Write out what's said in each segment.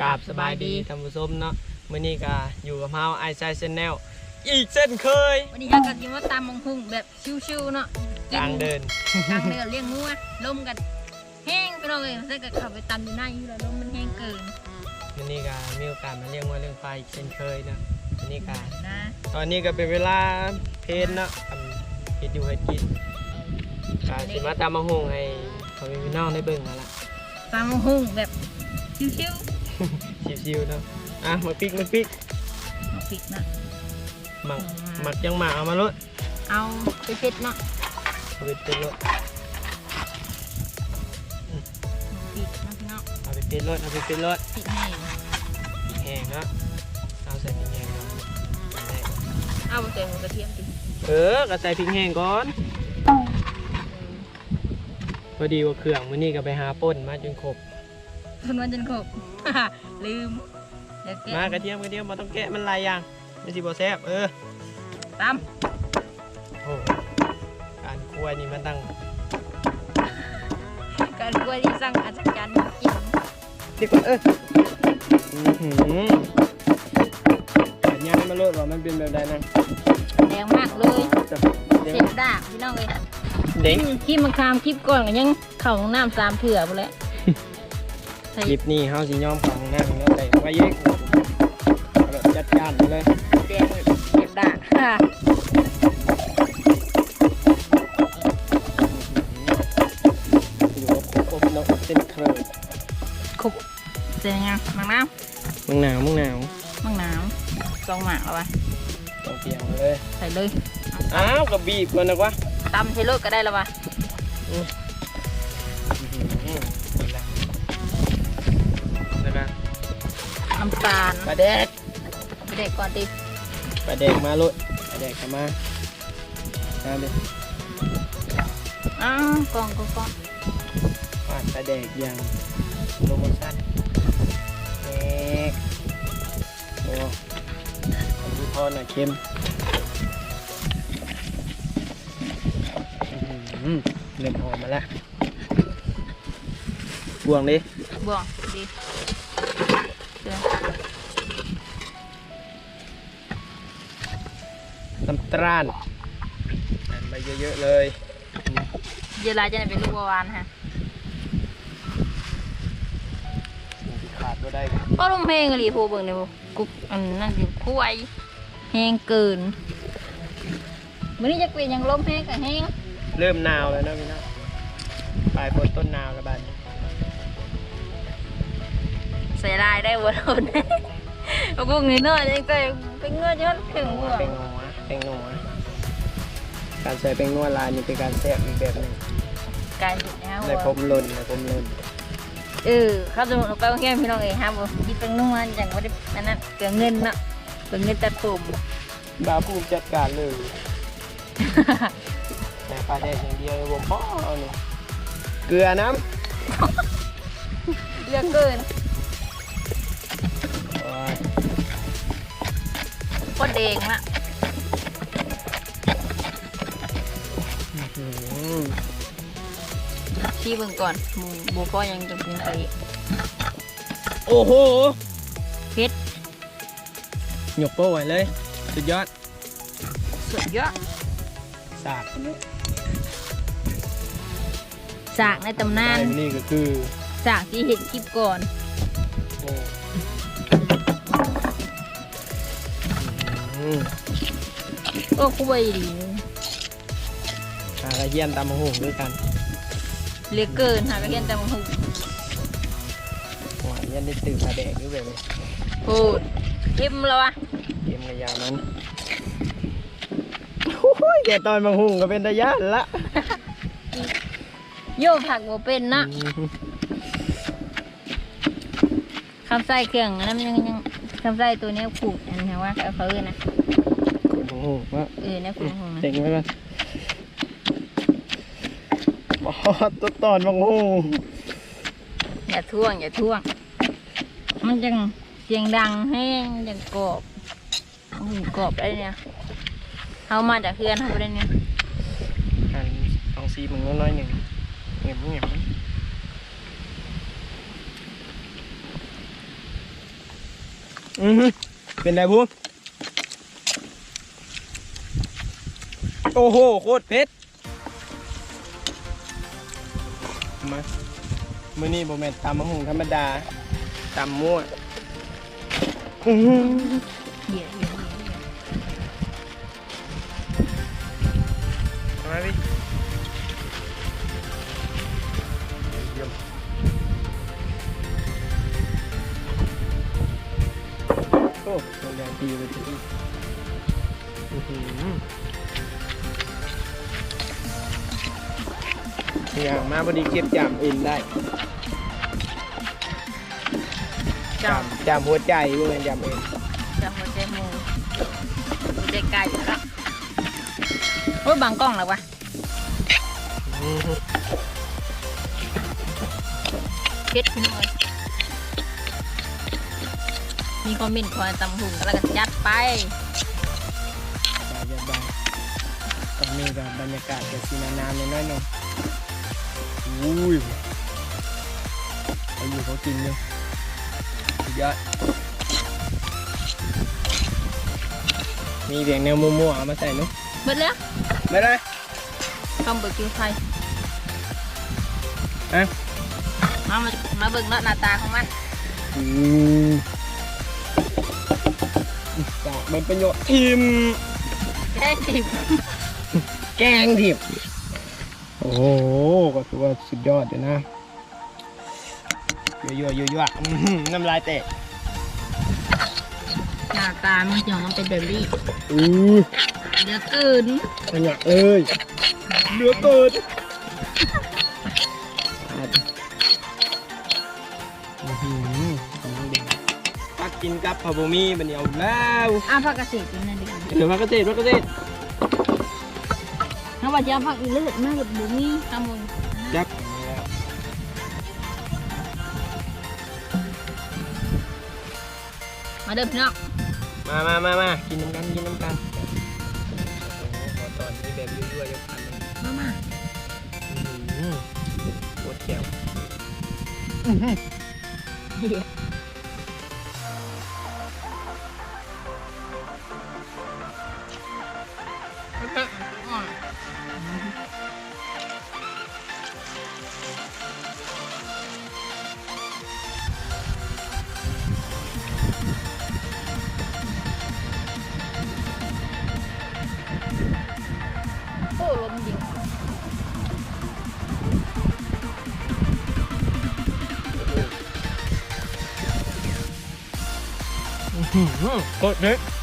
กราบสบายดีท่านผู้ชมเนาะมื้อนี้ก็อยู่กับเฮาไอซ์ชแนลอีกเช่นเคยวันนี้เราก็กินว่าตำมังคุงแบบชิวๆเนาะกลางเดินกลางเดินเลี้ยงงัวลมกันแห้งไปเลยถ้าเกิดขับไปตำอยู่หน้าอยู่แล้วลมมันแห้งเกินมื้อนี้ก็มีโอกาสมาเลี้ยงวัวเลี้ยงควายอีกเช่นเคยเนาะมื้อนี้ก็นะตอนนี้ก็เป็นเวลาเพลนเนาะทำเฮ็ดอยู่เฮ็ดกินก็สิมาตามมาหุงให้พ่อแม่พี่น้องได้เบิ่งมาละตำมังคุงแบบชิว ชิวๆเนาะอะมาปิกมาปิกๆเอาพริกนะหมักหมักจังหมาเอามาลดเอาไปเผ็ดเนาะเอาไปเป็นรถพริกนะพี่เนาะเอาไปเป็นรถเอาไปเป็นรถพริกแห้งพริกแห้งเนาะเอาใส่พริกแห้งก่อนเอาไปใส่หัวกระเทียมดิเออก็ใส่พริกแห้งก่อนพอดีว่าเครื่องมื้อนี้ก็ไปหาป่นมาจนครบ คนวันจนครบลืมเดี๋ยวแกะมากระเทียมกระเทียมมาต้องแกะมันหลายอย่างมันสิบ่แซ่บเออตโอ้การคั่วนี่มันตั้งำการกล้วยที่สั่งอาจารย์กินดีกว่าเอออื้อหืออันนี้มาโลดว่ามันเป็นแบบใดนะแดงมากเลยจะเสร็จดากพี่น้องเลยเด้งคลิปมันคามคลิปก่อนก็ยังเข่าห้องน้ำสามเถื่อไปแล้วใส่ คลิปนี้เฮาสิยอมของนั่งแล้วได้ไว้เยกเอาจัดการไปเลยแดงเจ็บดากค่ะอยู่กับครบๆเนาะเส้นเคยคุกเสร็จยังมังน้มึงหนาวมึงหนาวำมังน้ำสองหมากเอาไปต้องเปียงเลยใส่เลยอ้าวกับบีบก่อนนะวะตำใส่รถก็ได้แล้ววะำตาลปลาแดกไปเด็กก่อนดิปลาแดกมาลุดปลาแดกเข้ามาเอาเลยอ้าวกล่องกล่องกล่องปลาปลาแดกอย่างโลโมชั่นแดกโอ้ขอบคุณพ่อหน่อยเค็มอื้อหือเริ่มหอมมาแล้วบวงดิบ่วงดี น้ำตาลใส่ไปเยอะๆเลยเดี๋ยวลายจะได้เป็นลูกบัววานฮะสิ่งที่ขาดก็ได้ก็ลมเพลงอะไรพูเบิ่งเนี่ยกุกอันนั่นคือคุ้ยแห้งเกินวันนี้จะเปลี่ยนอย่างลมแห้งกับแห้งเริ่มหนาวแล้วนะพี่น้องปลายฝนต้นหนาวแล้วบ้านนี้ใส่ลายได้บ่ทนเอาพวกนี้เนาะยังใส่เป็นเงือกยอดถึงหัวเป็นนัว เป็นนัวการใส่เป็นนัวลายนี่เป็นการแซ่บอีกแบบหนึ่งการหยุดนะในหัพวรมหล่นในพรมหล่นเออเขาจะไปโรงเรียนพี่น้องเอ้ยฮะบ่คิดเป็นนุ่งอันอย่างว่าได้อันนั้นเกลือเงินเนาะเกลือเงินตัดผมบาปูมิจัดการเลยแต่ปลาแดกอย่างเดียวเลยผมพ่อเอาเนี่ยเกลือน้เลือกเกินำโอ้ยโคตรเดงละ ชี้เบิ่งก่อนหมูบัวพ่อยังจะกินไปโอ้โหเผ็ดหยกโป้ไว้เลย สุดยอดสุดยอดสากสากในตำนานได้นี่ก็คือสากที่เห็นคลิปก่อนโอ้อืมก็คุ้ยดี หากระเทียมตำมะฮุ่งด้วยกัน เหลือเกินหากระเทียมแต่มันหุบหวานยันได้ตื่นมาแดกด้วยแบบนี้พูดเข้มแล้ววะเกมกระยานั้นโอ้ยแกตอนมะฮุ่งก็เป็นตะยานละโยกผักบ่เป็นนะคำใส่เครื่องอันนั้นมันยังยังคำใส่ตัวเนี้ยขูดอันนี้ว่าเอาเขาเอิ้นนะกดมะฮุ่งว่าเออเนี่ยขูดหัวเต็งไว้ก่อนบอส ตัวตอนมะฮุ่งอย่าท่วง อย่าท่วง มันจังเสียงดังแห้งจังกรอบหูกรอบได้เนี่ยเอามาจากเพื่อนเขาไปได้เนี่ยอันลองซีมึงน้อยๆหนึ่งเงียบเงียบอือหือเป็นไรพูโอ้โห โคตรเผ็ด มามื้อนี้โบแมนตำมะฮุงธรรมดาตำมั่วอื้อหือเหี้ยเหี้ยเหี้ยมาพี่เยี่ยมโอ้ตัวใหญ่ดีเลยทีนี้อื้อหือ อย่างมาพอดีเก็บจามอื่นได้จอมจามหัวใจพวกนี้จามเองจอมหัวใจหมูหัวใจไก่อยู่แล้วโอ้ยบางกล้องแล้ววะเพชรพี่น้อยมีคอมเมนต์คอยตำหุ่งแล้วก็จัดไปบายบายตอนนี้ก็บรรยากาศจะสีน้ำๆน้อยๆหน่ อยอุ้ยเขาอยู่เขากินอยู่สุดยอดมีเสียงแนวมั่วๆเอามาใส่เนุ๊กเบิดแล้วไม่ได้คำเบิกกินไฟเอ๊ะมามามาเบิ่งเนาะหน้าตาของมันอืมจากเป็นประโยชน์อิ่มแค่จิบแกงดิบ โอ้โหก็ถือว่าสุดยอดเลยนะยั่วๆยั่วๆอื้อหือน้ำลายเตะหน้าตามันจะมันเป็นแบบนี้อือเหลือเกินขยะเอ้ยเหลือเกินอื้อหือพักกินกับพะโบมี่บันเดียวแล้ว อ้าวผักกระเสดกินนั่นดิเหลือพักเกษตรพักเกษตร ถ้าว่าจะเอาผักอีเลือดมาแบบบุ้มี่ขโมยยักมาเดิมพี่น้องมามามามากินน้ำกันกินน้ำกันโอ้โหขอตอนนี้แบบยั่วๆยกพันเลยมามาอื้อหือปวดแก้วเดี๋ยวโอ้ลมดีอื้ อหือโค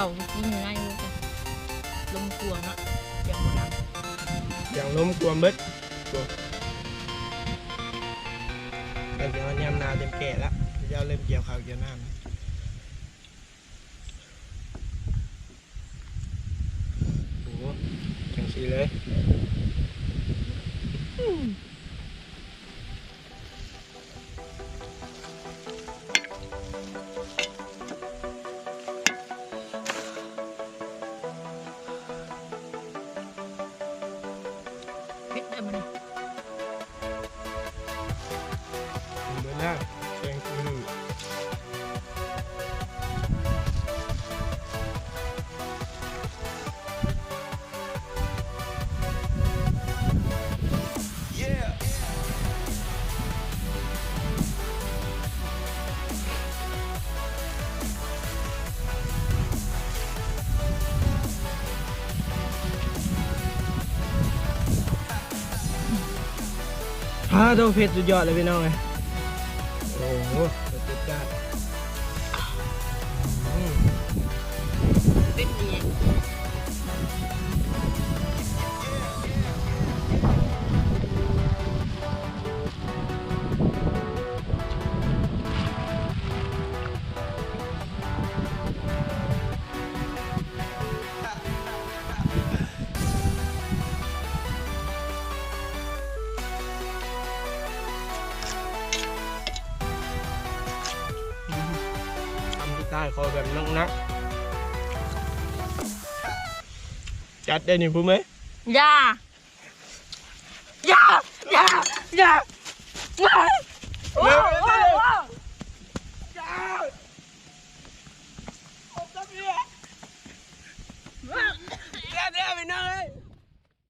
กำเก่ากินไล่เลยจ้ะลมกวงอะยังบ่ดังอย่างล้มกลัวมึดกลัวแต่เดี๋ยวยามนาเต็มแก่แล้วเดี๋ยวเริ่มเกี่ยวข้าวเกี่ยวน้ำโอ้โห ฮ่าโตเผ็ดสุดยอดเลยพี่น้องเลยโอ้โหสุดยอด อแบบนักๆจัดได้นี่พูดไหมอย่าอย่าอย่าอย่าว้าวว้าวว้าวว้าวเดี๋ยวเดี๋ยวไปนั่งเลย